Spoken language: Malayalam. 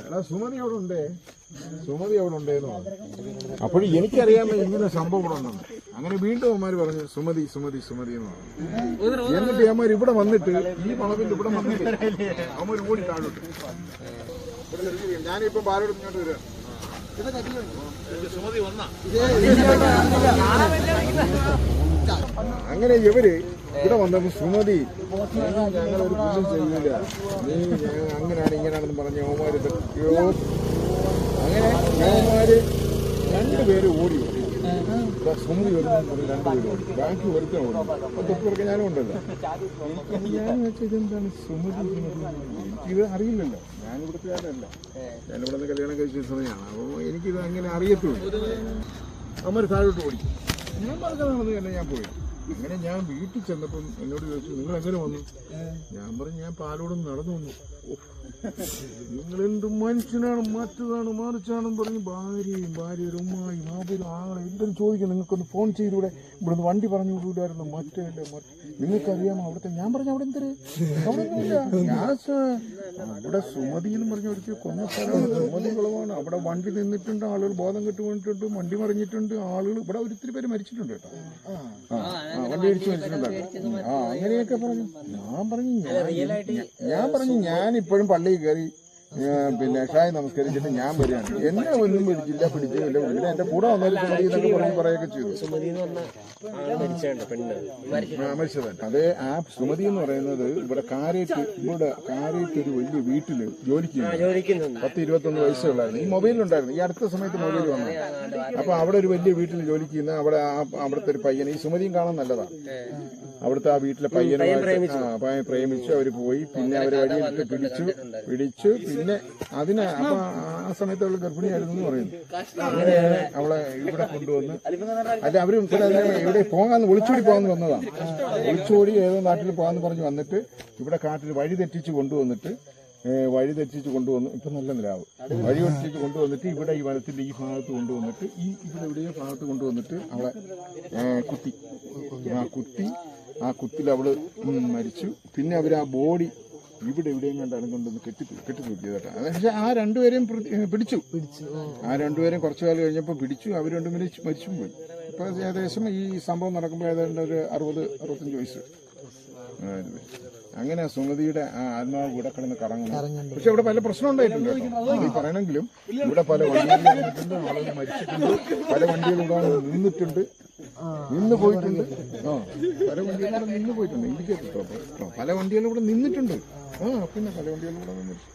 എടാ സുമതി അവിടെ ഉണ്ടേ സുമതി അവിടെ ഉണ്ടേന്ന് പറഞ്ഞു അപ്പോഴും എനിക്കറിയാമോ ഇങ്ങനെ സംഭവം ഇവിടെ ഉണ്ടെന്ന് അങ്ങനെ വീണ്ടും അമ്മമാര് പറഞ്ഞു സുമതി സുമതി സുമതി എന്ന് പറഞ്ഞു എന്നിട്ട് അമ്മമാർ ഇവിടെ വന്നിട്ട് ഈ വളവിൽ ഇവിടെ വന്നിട്ട് അവന്മാർ ഓടി താഴോട്ട്. ഞാനിപ്പോ പാലോട് സുമതി വരിക അങ്ങനെ ഇവർ ഇവിടെ വന്നപ്പോ സുമതി ഞങ്ങൾ ഒരു കുറ്റം ചെയ്യില്ല നീ അങ്ങനെയാണ് ഇങ്ങനെയാണെന്ന് പറഞ്ഞ യോമാര് അങ്ങനെ യോമാര് രണ്ടുപേര് ഓടി ഓടി സുമതി വരുന്നു രണ്ടുപേരും ഓടി. ബാക്കി ഒരുത്തൻ ഓടി. അപ്പൊ തൊട്ടുപുറക്കെ ഞാനും ഉണ്ടല്ലോ. ഞാൻ ഇതെന്താണ് സുമതി എനിക്കിത് അറിയില്ലല്ലോ ഞാൻ ഇവിടുത്തുകാരല്ല ഞാൻ ഇവിടെ നിന്ന് കല്യാണം കഴിച്ച സമയമാണ്. അപ്പോൾ എനിക്കിത് അങ്ങനെ അറിയത്തുള്ളൂ അമ്മ താഴോട്ട് ഓടി. ഞാൻ പറഞ്ഞതാണെന്ന് തന്നെ ഞാൻ പോയി. അങ്ങനെ ഞാൻ വീട്ടിൽ ചെന്നപ്പം എന്നോട് ചോദിച്ചു നിങ്ങൾ എങ്ങനെ വന്നു? ഞാൻ പറഞ്ഞു ഞാൻ പാലോടും നടന്നു വന്നു. നിങ്ങൾ എന്ത് മനുഷ്യനാണ്? മറ്റതാണ്? മറിച്ചാണെന്ന് പറഞ്ഞു ഭാര്യയും ഭാര്യയും ഒരു ഉമ്മായും ആബരും ആളെ എന്തും ചോദിക്കും. നിങ്ങൾക്കൊന്ന് ഫോൺ ചെയ്തൂടെ? ഇവിടുന്ന് വണ്ടി പറഞ്ഞു വിടൂലായിരുന്നു. മറ്റേ നിങ്ങൾക്കറിയാമോ അവിടുത്തെ? ഞാൻ പറഞ്ഞു അവിടെ എന്തര് അവിടെ ഒന്നുമില്ല ഞാൻ സ- അവിടെ സുമതി എന്ന് പറഞ്ഞ ഒരു കൊന്ന സ്ഥലമാണ്. സുമതി കുളമാണ്. അവിടെ വണ്ടി നിന്നിട്ടുണ്ട്. ആളുകൾ ബോധം കെട്ട് വീണിട്ടുണ്ട് വണ്ടി മറിഞ്ഞിട്ടുണ്ട്. ആളുകൾ ഇവിടെ ഒരിത്തിരി പേര് മരിച്ചിട്ടുണ്ട് കേട്ടോ. ആ, ആ, അങ്ങനെയൊക്കെ പറഞ്ഞു. ഞാൻ പറഞ്ഞു ഞാൻ പറഞ്ഞു ഞാൻ ഇപ്പോഴും പള്ളിയിൽ കയറി പിന്നെ ഷായ് നമസ്കരിച്ചിട്ട് ഞാൻ വരികയാണ്. എന്നെ ഒന്നും പിടിച്ചില്ല പിടിച്ചില്ല പിന്നെ എന്റെ കൂടെ വന്നാലും സുമതി എന്നൊക്കെ പറഞ്ഞ് പറയുകയൊക്കെ ചെയ്തു. മരിച്ചത്. അത് ആ സുമതി എന്ന് പറയുന്നത് ഇവിടെ കാരേറ്റ് ഇവിടെ കാരേറ്റ് ഒരു വലിയ വീട്ടിൽ ജോലിക്ക് പത്ത് ഇരുപത്തൊന്ന് വയസ്സുള്ളായിരുന്നു ഈ മൊബൈലുണ്ടായിരുന്നു ഈ അടുത്ത സമയത്ത് മൊബൈൽ വന്നു. അപ്പൊ അവിടെ ഒരു വലിയ വീട്ടിൽ ജോലിക്ക് ചെയ്യുന്ന അവിടെ അവിടുത്തെ ഒരു പയ്യൻ ഈ സുമതിയും കാണാൻ നല്ലതാണ് അവിടുത്തെ ആ വീട്ടിലെ പയ്യനെ പ്രേമിച്ചു. അവർ പോയി. പിന്നെ അവർ വഴിയിട്ട് പിടിച്ചു പിടിച്ചു പിന്നെ അതിന് അപ്പൊ ആ സമയത്ത് അവൾ ഗർഭിണിയായിരുന്നു എന്ന് പറയുന്നു അങ്ങനെയാണ് അവളെ ഇവിടെ കൊണ്ടുവന്ന് അല്ല അവരും പിന്നെ അതിനെ ഇവിടെ പോകാന്ന് ഒളിച്ചോടി പോകാന്ന് വന്നതാണ് ഒളിച്ചോടി ഏതോ നാട്ടിൽ പോകാന്ന് പറഞ്ഞ് വന്നിട്ട് ഇവിടെ കാട്ടിൽ വഴി തെറ്റിച്ച് കൊണ്ടുവന്നിട്ട് വഴി തെറ്റിച്ച് കൊണ്ടുവന്നു ഇപ്പൊ നല്ല നിലാവ്. വഴി തെറ്റിച്ച് കൊണ്ടുവന്നിട്ട് ഇവിടെ ഈ വനത്തിന്റെ ഈ ഭാഗത്ത് കൊണ്ടുവന്നിട്ട് ഈ ഇവിടെ എവിടെയോ ഭാഗത്ത് കൊണ്ടുവന്നിട്ട് അവളെ കുത്തി. ആ കുത്തി ആ കുത്തിൽ അവൾ മരിച്ചു. പിന്നെ അവർ ആ ബോഡി ഇവിടെ എവിടെയും കണ്ടാണ് കൊണ്ടുവന്ന് കെട്ടി കെട്ടി തൂക്കിയതാട്ടാ പക്ഷെ ആ രണ്ടുപേരെയും പിടിച്ചു. ആ. രണ്ടുപേരെയും കുറച്ചു കാലം കഴിഞ്ഞപ്പോൾ പിടിച്ചു. അവർ രണ്ടും മരിച്ചു പോയി. ഇപ്പൊ ഏകദേശം ഈ സംഭവം നടക്കുമ്പോൾ ഏതാണ്ട് ഒരു അറുപത് അറുപത്തഞ്ച് വയസ്സ്. അങ്ങനെ സുമതിയുടെ ആ ആത്മാവ് കൂടെ കിടന്ന് കറങ്ങുന്നു പക്ഷെ ഇവിടെ പല പ്രശ്നം ഉണ്ടായിട്ടുണ്ട് കേട്ടോ. ഈ പറയണമെങ്കിലും ഇവിടെ പല വണ്ടികളും ആളുകൾ മരിച്ചിട്ടുണ്ട് പല വണ്ടികളും നിന്നിട്ടുണ്ട് നിന്ന് പോയിട്ടുണ്ട്. ആ പല വണ്ടികളും നിന്ന് പോയിട്ടുണ്ട്. ഇരിക്കട്ടോ പല വണ്ടികളും ഇവിടെ നിന്നിട്ടുണ്ട്. ആ പിന്നെ പല വണ്ടികളും ഇവിടെ നിന്നിട്ടുണ്ട്